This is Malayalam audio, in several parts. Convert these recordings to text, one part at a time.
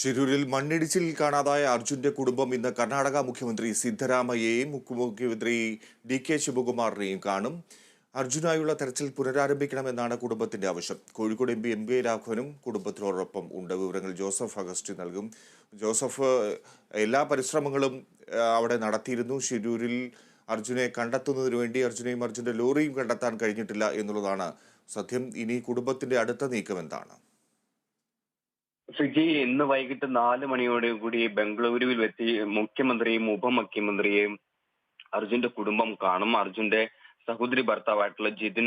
ഷിരൂരിൽ മണ്ണിടിച്ചിൽ കാണാതായ അർജുന്റെ കുടുംബം ഇന്ന് കർണാടക മുഖ്യമന്ത്രി സിദ്ധരാമയ്യയെയും മുഖ്യമന്ത്രി ഡി കെ ശിവകുമാറിനെയും കാണും. അർജുനായുള്ള തെരച്ചിൽ പുനരാരംഭിക്കണമെന്നാണ് കുടുംബത്തിന്റെ ആവശ്യം. Kozhikode M P M K രാഘവനും കുടുംബത്തിനോടൊപ്പം ഉണ്ട്. വിവരങ്ങൾ ജോസഫ് അഗസ്റ്റ് നൽകും. ജോസഫ് എല്ലാ പരിശ്രമങ്ങളും അവിടെ നടത്തിയിരുന്നു. ഷിരൂരിൽ അർജുനെ കണ്ടെത്തുന്നതിന് വേണ്ടി അർജുനെയും അർജുന്റെ ലോറിയും കണ്ടെത്താൻ കഴിഞ്ഞിട്ടില്ല എന്നുള്ളതാണ് സത്യം. ഇനി കുടുംബത്തിന്റെ അടുത്ത നീക്കം എന്താണ്? സുജി ഇന്ന് വൈകിട്ട് നാല് മണിയോടെ കൂടി ബംഗളൂരുവിൽ വെച്ച് മുഖ്യമന്ത്രിയും ഉപമുഖ്യമന്ത്രിയെയും അർജുന്റെ കുടുംബം കാണും. അർജുന്റെ സഹോദരി ഭർത്താവായിട്ടുള്ള ജിതിൻ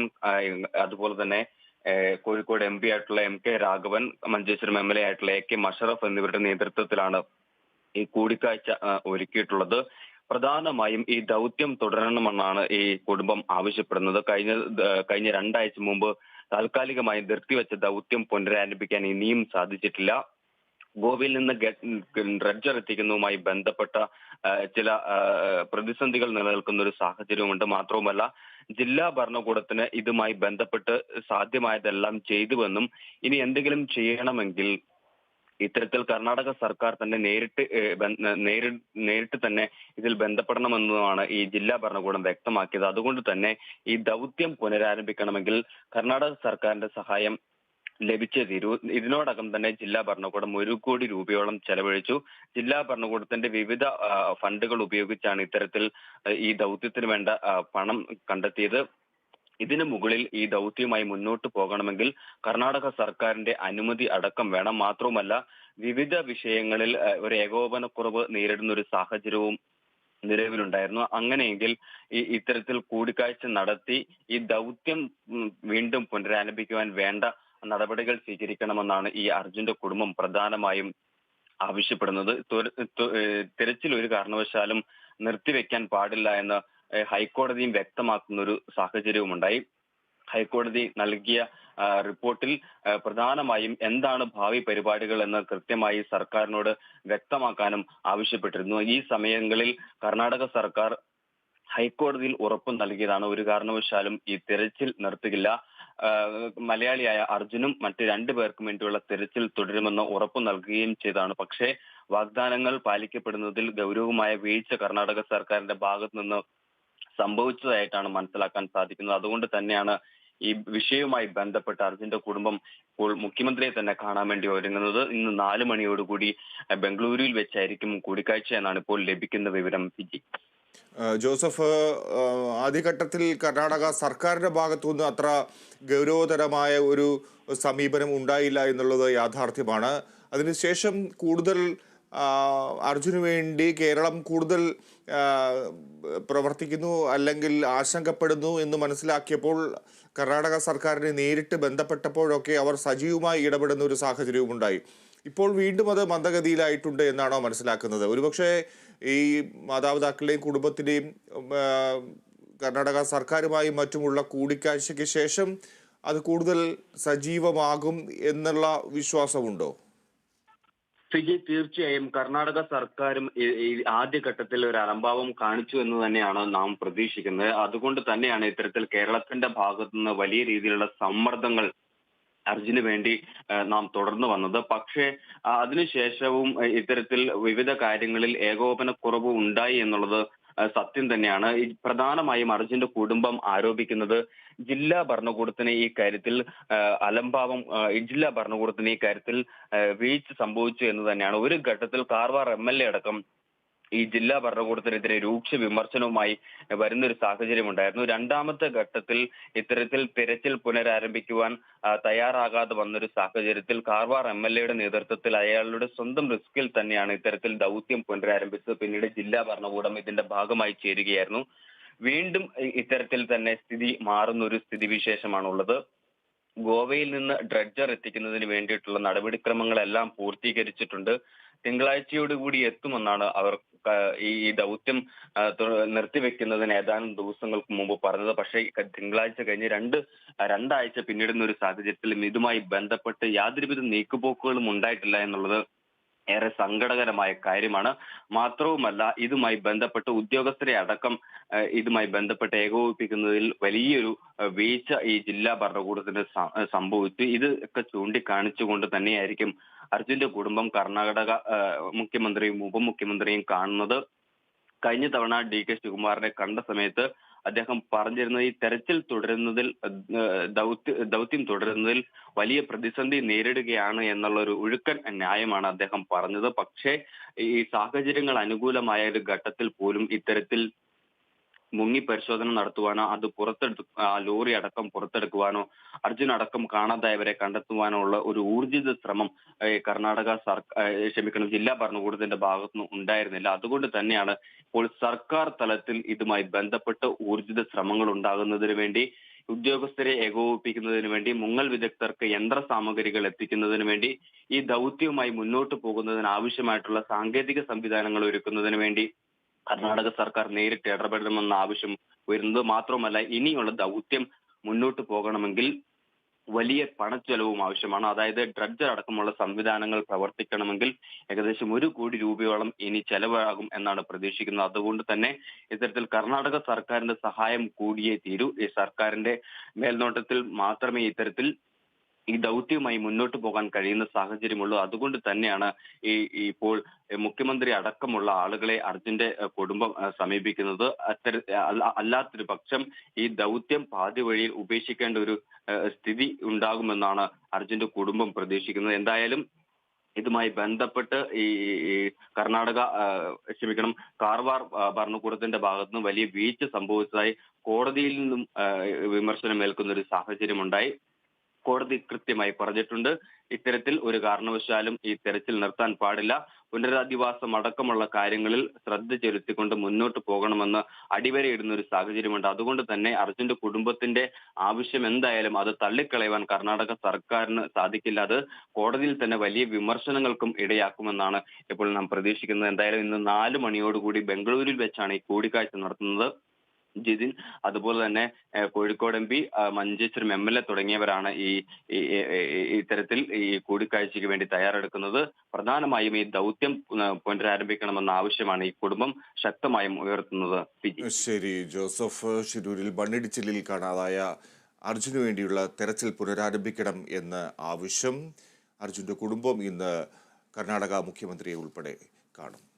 അതുപോലെ തന്നെ കോഴിക്കോട് എം പി ആയിട്ടുള്ള M K Raghavan Manjeshwaram M L A ആയിട്ടുള്ള എ കെ മഷറഫ് എന്നിവരുടെ നേതൃത്വത്തിലാണ് ഈ കൂടിക്കാഴ്ച ഒരുക്കിയിട്ടുള്ളത്. പ്രധാനമായും ഈ ദൗത്യം തുടരണമെന്നാണ് ഈ കുടുംബം ആവശ്യപ്പെടുന്നത്. കഴിഞ്ഞ കഴിഞ്ഞ രണ്ടാഴ്ച മുമ്പ് താൽക്കാലികമായി നിർത്തിവെച്ച ദൗത്യം പുനരാരംഭിക്കാൻ ഇനിയും സാധിച്ചിട്ടില്ല. ഗോവയിൽ നിന്ന് ഡ്രഡ്ജർ എത്തിക്കുന്നതുമായി ബന്ധപ്പെട്ട ചില പ്രതിസന്ധികൾ നിലനിൽക്കുന്ന ഒരു സാഹചര്യമുണ്ട്. മാത്രവുമല്ല ജില്ലാ ഭരണകൂടത്തിന് ഇതുമായി ബന്ധപ്പെട്ട് സാധ്യമായതെല്ലാം ചെയ്തുവെന്നും ഇനി എന്തെങ്കിലും ചെയ്യണമെങ്കിൽ ഇത്തരത്തിൽ കർണാടക സർക്കാർ തന്നെ നേരിട്ട് നേരി നേരിട്ട് തന്നെ ഇതിൽ ബന്ധപ്പെടണമെന്നതാണ് ഈ ജില്ലാ ഭരണകൂടം വ്യക്തമാക്കിയത്. അതുകൊണ്ട് തന്നെ ഈ ദൗത്യം പുനരാരംഭിക്കണമെങ്കിൽ കർണാടക സർക്കാരിന്റെ സഹായം ലഭിച്ചേ തീരൂ. ഇതിനോടകം തന്നെ ജില്ലാ ഭരണകൂടം ഒരു കോടി രൂപയോളം ചെലവഴിച്ചു. ജില്ലാ ഭരണകൂടത്തിന്റെ വിവിധ ഫണ്ടുകൾ ഉപയോഗിച്ചാണ് ഇത്തരത്തിൽ ഈ ദൗത്യത്തിന് വേണ്ട പണം കണ്ടെത്തിയത്. ഇതിനു മുകളിൽ ഈ ദൗത്യവുമായി മുന്നോട്ട് പോകണമെങ്കിൽ കർണാടക സർക്കാരിന്റെ അനുമതി അടക്കം വേണം. മാത്രവുമല്ല വിവിധ വിഷയങ്ങളിൽ ഒരു ഏകോപനക്കുറവ് നേരിടുന്ന ഒരു സാഹചര്യവും നിലവിലുണ്ടായിരുന്നു. അങ്ങനെയെങ്കിൽ ഈ ഇത്തരത്തിൽ കൂടിക്കാഴ്ച നടത്തി ഈ ദൗത്യം വീണ്ടും പുനരാരംഭിക്കുവാൻ വേണ്ട നടപടികൾ സ്വീകരിക്കണമെന്നാണ് ഈ അർജുന്റെ കുടുംബം പ്രധാനമായും ആവശ്യപ്പെടുന്നത്. തിരച്ചിൽ ഒരു കാരണവശാലും നിർത്തിവെക്കാൻ പാടില്ല എന്ന് ഹൈക്കോടതിയും വ്യക്തമാക്കുന്ന ഒരു സാഹചര്യവും ഉണ്ടായി ഹൈക്കോടതി നൽകിയ റിപ്പോർട്ടിൽ പ്രധാനമായും എന്താണ് ഭാവി പരിപാടികൾ എന്ന് കൃത്യമായി സർക്കാരിനോട് വ്യക്തമാക്കാനും ആവശ്യപ്പെട്ടിരുന്നു. ഈ സമയങ്ങളിൽ കർണാടക സർക്കാർ ഹൈക്കോടതിയിൽ ഉറപ്പ് നൽകിയതാണ്. ഒരു കാരണവശാലും ഈ തിരച്ചിൽ നിർത്തുകില്ല മലയാളിയായ അർജുനും മറ്റ് രണ്ടു പേർക്കും വേണ്ടിയുള്ള തിരച്ചിൽ തുടരുമെന്ന് ഉറപ്പ് നൽകുകയും ചെയ്താണ് പക്ഷേ വാഗ്ദാനങ്ങൾ പാലിക്കപ്പെടുന്നതിൽ ഗൗരവമായ വീഴ്ച കർണാടക സർക്കാരിന്റെ ഭാഗത്തു നിന്ന് സംഭവിച്ചതായിട്ടാണ് മനസ്സിലാക്കാൻ സാധിക്കുന്നത്. അതുകൊണ്ട് തന്നെയാണ് ഈ വിഷയവുമായി ബന്ധപ്പെട്ട് അർജുന്റെ കുടുംബം ഇപ്പോൾ മുഖ്യമന്ത്രിയെ തന്നെ കാണാൻ വേണ്ടി ഒരുങ്ങുന്നത്. ഇന്ന് നാല് മണിയോടുകൂടി ബംഗളൂരുവിൽ വെച്ചായിരിക്കും കൂടിക്കാഴ്ച എന്നാണ് ഇപ്പോൾ ലഭിക്കുന്ന വിവരം ഫിജി. ജോസഫ് ആദ്യഘട്ടത്തിൽ കർണാടക സർക്കാരിന്റെ ഭാഗത്തുനിന്ന് അത്ര ഗൗരവതരമായ ഒരു സമീപനം ഉണ്ടായില്ല എന്നുള്ളത് യാഥാർത്ഥ്യമാണ്. അതിനുശേഷം കൂടുതൽ അർജുന് വേണ്ടി കേരളം കൂടുതൽ പ്രവർത്തിക്കുന്നു അല്ലെങ്കിൽ ആശങ്കപ്പെടുന്നു എന്ന് മനസ്സിലാക്കിയപ്പോൾ കർണാടക സർക്കാരിനെ നേരിട്ട് ബന്ധപ്പെട്ടപ്പോഴൊക്കെ അവർ സജീവമായി ഇടപെടുന്ന ഒരു സാഹചര്യവും ഉണ്ടായി. ഇപ്പോൾ വീണ്ടും അത് മന്ദഗതിയിലായിട്ടുണ്ട് എന്നാണോ മനസ്സിലാക്കുന്നത്? ഒരുപക്ഷെ ഈ മാതാപിതാക്കളുടെയും കുടുംബത്തിന്റെയും കർണാടക സർക്കാരുമായും മറ്റുമുള്ള കൂടിക്കാഴ്ചയ്ക്ക് ശേഷം അത് കൂടുതൽ സജീവമാകും എന്നുള്ള വിശ്വാസമുണ്ടോ? ഫിജി തീർച്ചയായും കർണാടക സർക്കാരും ആദ്യഘട്ടത്തിൽ ഒരു അലംഭാവം കാണിച്ചു എന്ന് തന്നെയാണ് നാം പ്രതീക്ഷിക്കുന്നത്. അതുകൊണ്ട് തന്നെയാണ് ഇത്തരത്തിൽ കേരളത്തിന്റെ ഭാഗത്തു നിന്ന് വലിയ രീതിയിലുള്ള സമ്മർദ്ദങ്ങൾ അർജുന് വേണ്ടി നാം തുടർന്നു വന്നത്. പക്ഷേ അതിനുശേഷവും ഇത്തരത്തിൽ വിവിധ കാര്യങ്ങളിൽ ഏകോപനക്കുറവ് ഉണ്ടായി എന്നുള്ളത് സത്യം തന്നെയാണ്. പ്രധാനമായും അർജുന്റെ കുടുംബം ആരോപിക്കുന്നത് ജില്ലാ ഭരണകൂടത്തിന് ഈ കാര്യത്തിൽ അലംഭാവം ജില്ലാ ഭരണകൂടത്തിന് ഈ കാര്യത്തിൽ വീഴ്ച സംഭവിച്ചു എന്ന് തന്നെയാണ്. ഒരു ഘട്ടത്തിൽ കാർവാർ എം എൽ എ അടക്കം ഈ ജില്ലാ ഭരണകൂടത്തിനെതിരെ രൂക്ഷ വിമർശനവുമായി സാഹചര്യം ഉണ്ടായിരുന്നു രണ്ടാമത്തെ ഘട്ടത്തിൽ ഇത്തരത്തിൽ തിരച്ചിൽ പുനരാരംഭിക്കുവാൻ തയ്യാറാകാതെ വന്നൊരു സാഹചര്യത്തിൽ കാർവാർ എം എൽ എയുടെ നേതൃത്വത്തിൽ അയാളുടെ സ്വന്തം റിസ്കിൽ തന്നെയാണ് ഇത്തരത്തിൽ ദൗത്യം പുനരാരംഭിച്ചത്. പിന്നീട് ജില്ലാ ഭരണകൂടം ഇതിന്റെ ഭാഗമായി ചേരുകയായിരുന്നു. വീണ്ടും ഇത്തരത്തിൽ തന്നെ സ്ഥിതി മാറുന്ന ഒരു സ്ഥിതിവിശേഷമാണുള്ളത്. ഗോവയിൽ നിന്ന് ഡ്രഡ്ജർ എത്തിക്കുന്നതിന് വേണ്ടിയിട്ടുള്ള നടപടിക്രമങ്ങളെല്ലാം പൂർത്തീകരിച്ചിട്ടുണ്ട്. തിങ്കളാഴ്ചയോടുകൂടി എത്തുമെന്നാണ് അവർ ഈ ദൗത്യം നിർത്തിവെക്കുന്നതിന് ഏതാനും ദിവസങ്ങൾക്ക് മുമ്പ് പറഞ്ഞത്. പക്ഷേ തിങ്കളാഴ്ച കഴിഞ്ഞ് രണ്ട് രണ്ടാഴ്ച പിന്നിടുന്ന ഒരു സാഹചര്യത്തിലും ഇതുമായി ബന്ധപ്പെട്ട് യാതൊരുവിധ നീക്കുപോക്കുകളും ഉണ്ടായിട്ടില്ല എന്നുള്ളത് ഏറെ സങ്കടകരമായ കാര്യമാണ്. മാത്രവുമല്ല ഇതുമായി ബന്ധപ്പെട്ട് ഉദ്യോഗസ്ഥരെ അടക്കം ഇതുമായി ബന്ധപ്പെട്ട് ഏകോപിപ്പിക്കുന്നതിൽ വലിയൊരു വീഴ്ച ഈ ജില്ലാ ഭരണകൂടത്തിന് സംഭവിച്ചു. ഇത് ഒക്കെ ചൂണ്ടിക്കാണിച്ചുകൊണ്ട് തന്നെയായിരിക്കും അർജുന്റെ കുടുംബം കർണാടക മുഖ്യമന്ത്രിയും ഉപമുഖ്യമന്ത്രിയും കാണുന്നത്. കഴിഞ്ഞ തവണ ഡി കെ ശിവകുമാറിനെ കണ്ട സമയത്ത് അദ്ദേഹം പറഞ്ഞിരുന്നത് ഈ തെരച്ചിൽ തുടരുന്നതിൽ ദൗത്യ തുടരുന്നതിൽ വലിയ പ്രതിസന്ധി നേരിടുകയാണ് എന്നുള്ള ഒരു ഒഴുക്കൻ ന്യായമാണ് അദ്ദേഹം പറഞ്ഞത്. പക്ഷേ ഈ സാഹചര്യങ്ങൾ അനുകൂലമായ ഒരു ഘട്ടത്തിൽ പോലും ഇത്തരത്തിൽ മുങ്ങി പരിശോധന നടത്തുവാനോ അത് ആ ലോറി അടക്കം പുറത്തെടുക്കുവാനോ അർജുൻ അടക്കം കാണാതായവരെ കണ്ടെത്തുവാനോ ഉള്ള ഒരു ഊർജിത ശ്രമം കർണാടക സർക്കാർ ക്ഷമിക്കണം ജില്ലാ ഭരണകൂടത്തിന്റെ ഭാഗത്തുനിന്ന് ഉണ്ടായിരുന്നില്ല. അതുകൊണ്ട് തന്നെയാണ് ഇപ്പോൾ സർക്കാർ തലത്തിൽ ഇതുമായി ബന്ധപ്പെട്ട് ഊർജിത ശ്രമങ്ങൾ ഉണ്ടാകുന്നതിന് വേണ്ടി ഉദ്യോഗസ്ഥരെ ഏകോപിപ്പിക്കുന്നതിന് വേണ്ടി മുങ്ങൽ വിദഗ്ധർക്ക് യന്ത്ര സാമഗ്രികൾ എത്തിക്കുന്നതിന് വേണ്ടി ഈ ദൗത്യവുമായി മുന്നോട്ട് പോകുന്നതിന് ആവശ്യമായിട്ടുള്ള സാങ്കേതിക സംവിധാനങ്ങൾ ഒരുക്കുന്നതിന് വേണ്ടി കർണാടക സർക്കാർ നേരിട്ട് ഇടപെടണമെന്ന ആവശ്യം വരുന്നത് മാത്രമല്ല ഇനിയുള്ള ദൗത്യം മുന്നോട്ട് പോകണമെങ്കിൽ വലിയ പണച്ചെലവും ആവശ്യമാണ്. അതായത് ഡ്രഡ്ജർ അടക്കമുള്ള സംവിധാനങ്ങൾ പ്രവർത്തിക്കണമെങ്കിൽ ഏകദേശം ഒരു കോടി രൂപയോളം ഇനി ചെലവാകും എന്നാണ് പ്രതീക്ഷിക്കുന്നത്. അതുകൊണ്ട് തന്നെ ഇത്തരത്തിൽ കർണാടക സർക്കാരിന്റെ സഹായം കൂടിയേ തീരൂ. ഈ സർക്കാരിന്റെ മേൽനോട്ടത്തിൽ മാത്രമേ ഇത്തരത്തിൽ ഈ ദൗത്യവുമായി മുന്നോട്ട് പോകാൻ കഴിയുന്ന സാഹചര്യമുള്ളൂ. അതുകൊണ്ട് തന്നെയാണ് ഈ ഇപ്പോൾ മുഖ്യമന്ത്രി അടക്കമുള്ള ആളുകളെ അർജുന്റെ കുടുംബം സമീപിക്കുന്നത്. അത്തര അല്ല- അല്ലാത്തൊരു പക്ഷം ഈ ദൗത്യം പാതി വഴിയിൽ ഉപേക്ഷിക്കേണ്ട ഒരു സ്ഥിതി ഉണ്ടാകുമെന്നാണ് അർജുന്റെ കുടുംബം പ്രതീക്ഷിക്കുന്നത്. എന്തായാലും ഇതുമായി ബന്ധപ്പെട്ട് ഈ കർണാടക ക്ഷമിക്കണം കാർവാർ ഭരണകൂടത്തിന്റെ ഭാഗത്തുനിന്ന് വലിയ വീഴ്ച സംഭവിച്ചതായി കോടതിയിൽ നിന്നും വിമർശനം ഏൽക്കുന്ന ഒരു സാഹചര്യമുണ്ടായി. കോടതി കൃത്യമായി പറഞ്ഞിട്ടുണ്ട്. ഇത്തരത്തിൽ ഒരു കാരണവശാലും ഈ തെരച്ചിൽ നിർത്താൻ പാടില്ല. പുനരധിവാസം അടക്കമുള്ള കാര്യങ്ങളിൽ ശ്രദ്ധ ചെലുത്തിക്കൊണ്ട് മുന്നോട്ട് പോകണമെന്ന് അടിവരയിടുന്ന ഒരു സാഹചര്യമുണ്ട്. അതുകൊണ്ട് തന്നെ അർജുന്റെ കുടുംബത്തിന്റെ ആവശ്യം എന്തായാലും അത് തള്ളിക്കളയുവാൻ കർണാടക സർക്കാരിന് സാധിക്കില്ല. അത് കോടതിയിൽ തന്നെ വലിയ വിമർശനങ്ങൾക്കും ഇടയാക്കുമെന്നാണ് ഇപ്പോൾ നാം പ്രതീക്ഷിക്കുന്നത്. എന്തായാലും ഇന്ന് നാല് മണിയോടുകൂടി ബംഗളൂരുവിൽ വെച്ചാണ് ഈ കൂടിക്കാഴ്ച നടത്തുന്നത്. ജിതിൻ അതുപോലെ തന്നെ Kozhikode M P Manjeshwaram M L A തുടങ്ങിയവരാണ് ഈ ഇത്തരത്തിൽ ഈ കൂടിക്കാഴ്ചയ്ക്ക് വേണ്ടി തയ്യാറെടുക്കുന്നത്. പ്രധാനമായും ഈ ദൗത്യം പുന- പുനരാരംഭിക്കണമെന്ന ആവശ്യമാണ് ഈ കുടുംബം ശക്തമായും ഉയർത്തുന്നത്. ശരി ജോസഫ് ഷിരൂരിൽ മണ്ണിടിച്ചിലിൽ കാണാതായ അർജുന് വേണ്ടിയുള്ള തെരച്ചിൽ പുനരാരംഭിക്കണം എന്ന ആവശ്യം. അർജുന്റെ കുടുംബം ഇന്ന് കർണാടക മുഖ്യമന്ത്രിയെ ഉൾപ്പെടെ കാണും.